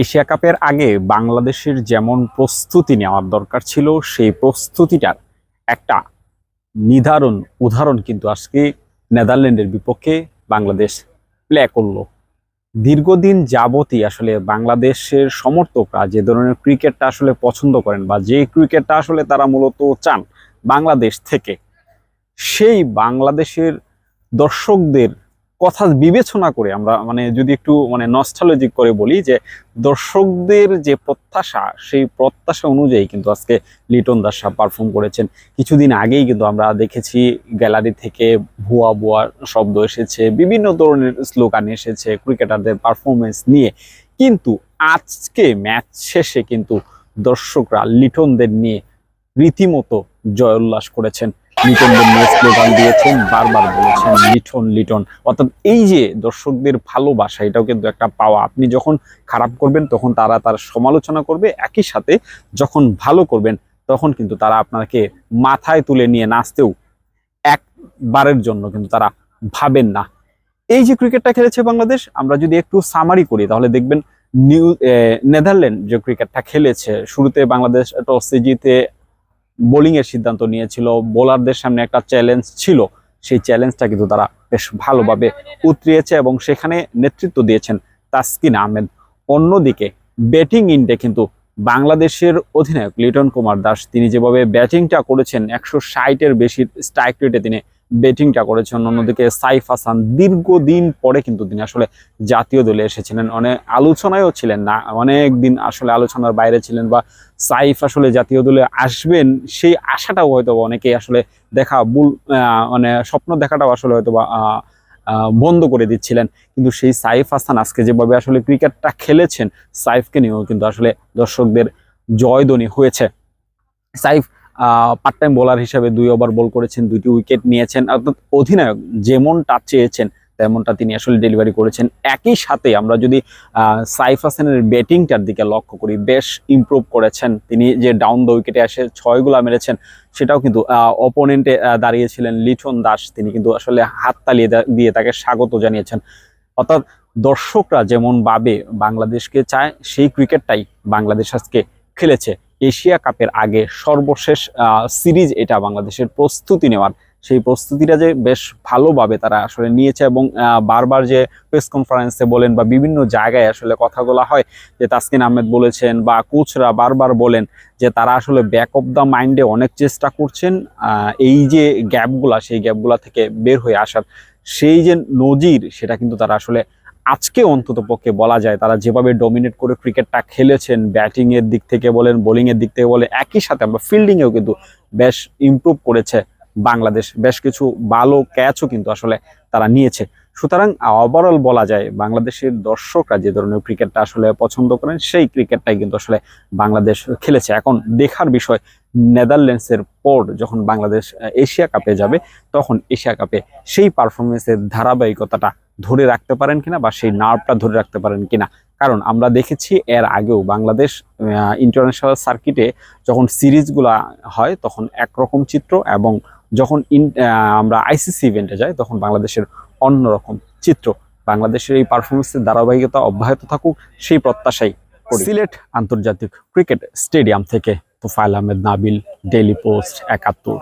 Asia কাপের আগে বাংলাদেশের যেমন প্রস্তুতি নেওয়ার দরকার ছিল, সেই প্রস্তুতিটার একটা নির্ধারণ উদাহরণ কিন্তু আজকে নেদারল্যান্ডের বিপক্ষে বাংলাদেশ প্লে করল। দীর্ঘদিন যাবতই আসলে বাংলাদেশের সমর্থকরা যে ধরনের ক্রিকেটটা আসলে পছন্দ করেন বা যে ক্রিকেটটা আসলে তারা মূলত চান বাংলাদেশ থেকে, সেই বাংলাদেশের দর্শকদের কথা বিবেচনা করে আমরা মানে যদি একটু মানে নস্টালজিক করে বলি যে দর্শকদের যে প্রত্যাশা, সেই প্রত্যাশা অনুযায়ী কিন্তু আজকে লিটন দাস পারফর্ম করেছেন। কিছুদিন আগেই কিন্তু আমরা দেখেছি গ্যালারি থেকে ভুয়া ভুয়া শব্দ এসেছে, বিভিন্ন ধরনের স্লোগান এসেছে ক্রিকেটারদের পারফরমেন্স নিয়ে। কিন্তু আজকে ম্যাচ শেষে কিন্তু দর্শকরা লিটনদের নিয়ে রীতিমতো জয় উল্লাস করেছেন। লিটনদের নিয়ে স্লোগান দিয়েছেন, বারবার বলেছেন, লিটন লিটন। অর্থাৎ এই যে দর্শকদের ভালোবাসা, এটাও কিন্তু একটা পাওয়া। আপনি যখন খারাপ করবেন, তখন তারা তার সমালোচনা করবে, একই সাথে যখন ভালো করবেন, তখন কিন্তু তারা আপনাকে মাথায় তুলে নিয়ে নাচতেও একবারের জন্য কিন্তু তারা ভাবেন না। এই যে ক্রিকেটটা খেলেছে বাংলাদেশ, আমরা যদি একটু সামারি করি, তাহলে দেখবেন নিউ নেদারল্যান্ড যে ক্রিকেটটা খেলেছে, শুরুতে বাংলাদেশ টসে জিতে বোলিং এর সিদ্ধান্ত নিয়েছিল। বোলারদের সামনে একটা চ্যালেঞ্জ ছিল। সেই চ্যালেঞ্জটা কিন্তু তারা বেশ ভালোভাবে উতরিয়েছে এবং সেখানে নেতৃত্ব দিয়েছেন তাসকিন আহমেদ। অন্যদিকে ব্যাটিং ইন্ডে কিন্তু বাংলাদেশের অধিনায়ক লিটন কুমার দাস, তিনি যেভাবে ব্যাটিংটা করেছেন, একশো ষাটের বেশি স্ট্রাইক রেটে তিনি ব্যাটিংটা করেছেন, অন্যদিকে সাইফ হাসান দীর্ঘদিন পরে কিন্তু তিনি আসলে জাতীয় দলে এসেছিলেন। অনেক আলোচনায়ও ছিলেন না অনেক দিন আসলে আলোচনার বাইরে ছিলেন বা সাইফ আসলে জাতীয় দলে আসবেন, সেই আশাটাও হয়তো অনেকেই আসলে দেখা ভুল মানে স্বপ্ন দেখাটাও আসলে হয়তো বা বন্ধ করে দিচ্ছিলেন। কিন্তু সেই সাইফ হাসান আজকে যেভাবে আসলে ক্রিকেটটা খেলেছেন, সাইফকে নিয়েও কিন্তু আসলে দর্শকদের জয়ধ্বনি হয়েছে। সাইফ পার্ট টাইম বোলার হিসেবে দুই ওভার বল করেছেন, দুইটি উইকেট নিয়েছেন। অর্থাৎ অধিনায়ক যেমনটা চেয়েছেন, তেমনটা তিনি আসলে ডেলিভারি করেছেন। একই সাথে আমরা যদি সাইফ হাসানের ব্যাটিংটার দিকে লক্ষ্য করি, বেশ ইমপ্রুভ করেছেন। তিনি যে ডাউন দ্য উইকেটে এসে ছয়গুলা মেরেছেন, সেটাও কিন্তু অপোনেন্টে দাঁড়িয়েছিলেন লিটন দাস। তিনি কিন্তু আসলে হাত তালিয়ে দিয়ে তাকে স্বাগত জানিয়েছেন। অর্থাৎ দর্শকরা যেমন ভাবে বাংলাদেশকে চায়, সেই ক্রিকেটটাই বাংলাদেশ আজকে খেলেছে। এশিয়া কাপের আগে সর্বশেষ সিরিজ এটা বাংলাদেশের প্রস্তুতি নেওয়ার। সেই প্রস্তুতিটা যে বেশ ভালোভাবে তারা আসলে নিয়েছে এবং বারবার যে প্রেস কনফারেন্সে বলেন বা বিভিন্ন জায়গায় আসলে কথাগুলো হয় যে তাসকিন আহমেদ বলেছেন বা কোচরা বারবার বলেন যে তারা আসলে ব্যাক অফ দ্য মাইন্ডে অনেক চেষ্টা করছেন এই যে গ্যাপগুলা সেই গ্যাপগুলা থেকে বের হয়ে আসার। সেই যে নজির, সেটা কিন্তু তারা আসলে আজকে অন্তত পক্ষে বলা যায় তারা যেভাবে ডমিনেট করে ক্রিকেটটা খেলেছেন ব্যাটিং এর দিক থেকে বলেন বোলিং এর দিক থেকে বলে একই সাথে আমরা ফিল্ডিং এও কিন্তু বেশ ইমপ্রুভ করেছে বাংলাদেশ। বেশ কিছু ভালো ক্যাচও কিন্তু আসলে তারা নিয়েছে। সুতরাং ওভারঅল বলা যায় বাংলাদেশের দর্শকরা যে ধরনের ক্রিকেটটা আসলে পছন্দ করেন, সেই ক্রিকেটটাই কিন্তু আসলে বাংলাদেশ খেলেছে। এখন দেখার বিষয়, নেদারল্যান্ডসের পর যখন বাংলাদেশ, এশিয়া কাপে যাবে, তখন এশিয়া কাপে সেই পারফরমেন্সের ধারাবাহিকতাটা ধরে রাখতে পারেন কিনা বা সেই নার্ভটা ধরে রাখতে পারেন কিনা। কারণ আমরা দেখেছি এর আগেও বাংলাদেশ ইন্টারন্যাশনাল সার্কিটে যখন সিরিজগুলা হয় তখন একরকম চিত্র এবং যখন ইন- আমরা আইসিসি ইভেন্টে যাই তখন বাংলাদেশের অন্যরকম চিত্র। বাংলাদেশের এই পারফরমেন্সের ধারাবাহিকতা অব্যাহত থাকুক, সেই প্রত্যাশাই। সিলেট আন্তর্জাতিক ক্রিকেট স্টেডিয়াম থেকে তোফায়েল আহমেদ, নাবিল ডেইলি পোস্ট একাত্তর।